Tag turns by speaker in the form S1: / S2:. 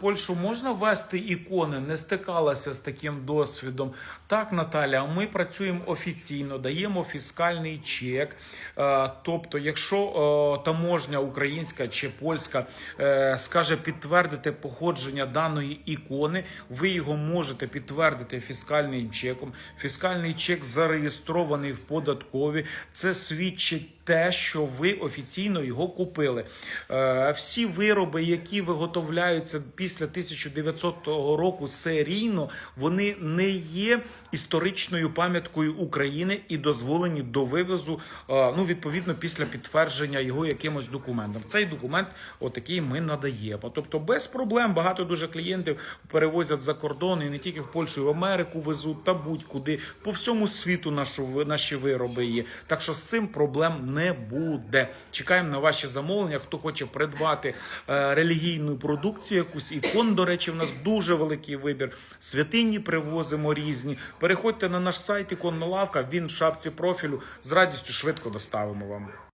S1: Польщу можна ввести ікони, не стикалася з таким досвідом. Так, Наталя, ми працюємо офіційно, даємо фіскальний чек. Е, Тобто, якщо е, таможня українська чи польська е, скаже підтвердити походження даної ікони, ви його можете підтвердити фіскальним чеком. Фіскальний чек зареєстрований в податкові. Це свідчить те, що ви офіційно його купили. Всі вироби, які виготовляються після 1900 року серійно, вони не є історичною пам'яткою України і дозволені до вивезу, е, ну відповідно, після підтвердження його якимось документом. Цей документ, отакий, ми надаємо. Тобто, без проблем багато дуже клієнтів перевозять за кордон і не тільки в Польщу, і в Америку везуть та будь-куди по всьому світу нашу наші вироби є. Так що з цим проблем не буде. Чекаємо на ваші замовлення. Хто хоче придбати е, релігійну продукцію, якусь ікон, до речі, в нас дуже великий вибір. Святині привозимо різні. Переходьте на наш сайт іконна лавка. Він в шапці профілю. З радістю швидко доставимо вам.